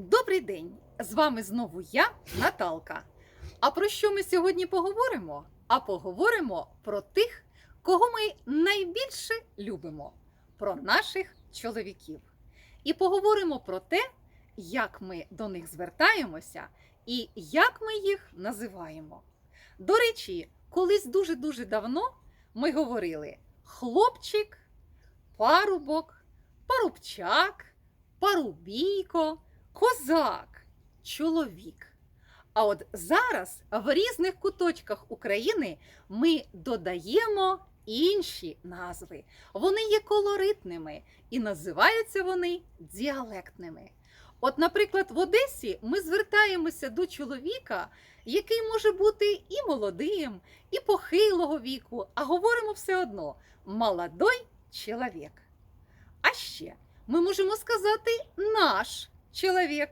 Добрий день! З вами знову я, Наталка. А про що ми сьогодні поговоримо? А поговоримо про тих, кого ми найбільше любимо, про наших чоловіків. І поговоримо про те, як ми до них звертаємося і як ми їх називаємо. До речі, колись дуже-дуже давно ми говорили хлопчик, парубок, парубчак, парубійко, козак, чоловік. А от зараз в різних куточках України ми додаємо інші назви. Вони є колоритними і називаються вони діалектними. От, наприклад, в Одесі ми звертаємося до чоловіка, який може бути і молодим, і похилого віку, а говоримо все одно молодой чоловік. А ще ми можемо сказати наш чоловік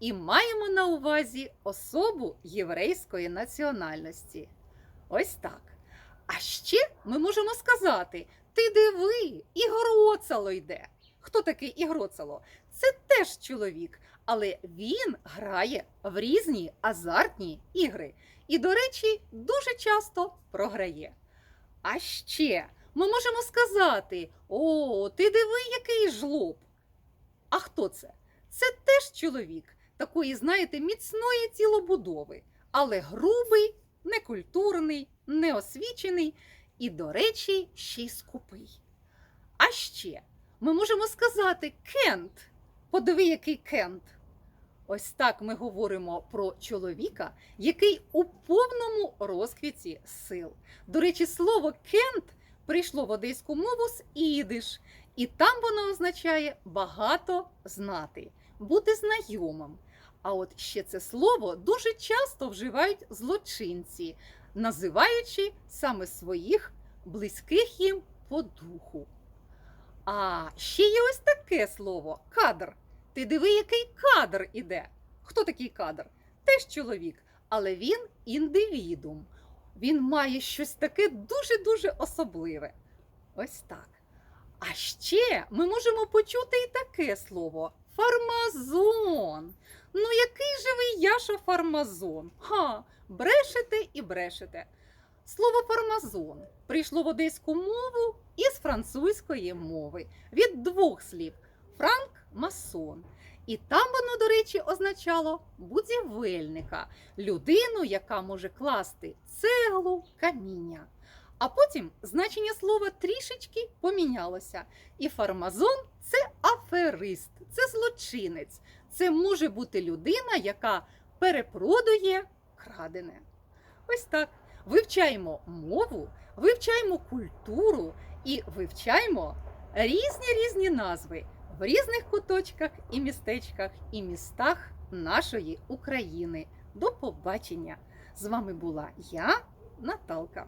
і маємо на увазі особу єврейської національності. Ось так. А ще ми можемо сказати: ти диви, Ігроцало йде. Хто такий Ігроцало? Це теж чоловік, але він грає в різні азартні ігри. І, до речі, дуже часто програє. А ще ми можемо сказати: О, ти диви, який жлоб. А хто? Це теж чоловік такої, знаєте, міцної тілобудови, але грубий, некультурний, неосвічений і, до речі, ще й скупий. А ще ми можемо сказати Кент. Подиви, який Кент. Ось так ми говоримо про чоловіка, який у повному розквіті сил. До речі, слово Кент прийшло в одеську мову з ідиш, і там воно означає багато знати, бути знайомим. А от ще це слово дуже часто вживають злочинці, називаючи саме своїх близьких їм по духу. А ще є ось таке слово кадр. Ти диви, який кадр іде. Хто такий кадр? Теж чоловік, але він індивідум. Він має щось таке дуже-дуже особливе. Ось так. А ще ми можемо почути і таке слово фармазон. Ну, який же ви Яша фармазон? Ха, брешете і брешете. Слово фармазон прийшло в одеську мову із французької мови від двох слів франк масон. І там воно, до речі, означало будівельника, людину, яка може класти цеглу, каміння. А потім значення слова трішечки помінялося. І фармазон це аферист, це злочинець. Це може бути людина, яка перепродує крадене. Ось так. Вивчаємо мову, вивчаємо культуру і вивчаємо різні різні назви в різних куточках і містечках і містах нашої України. До побачення! З вами була я, Наталка.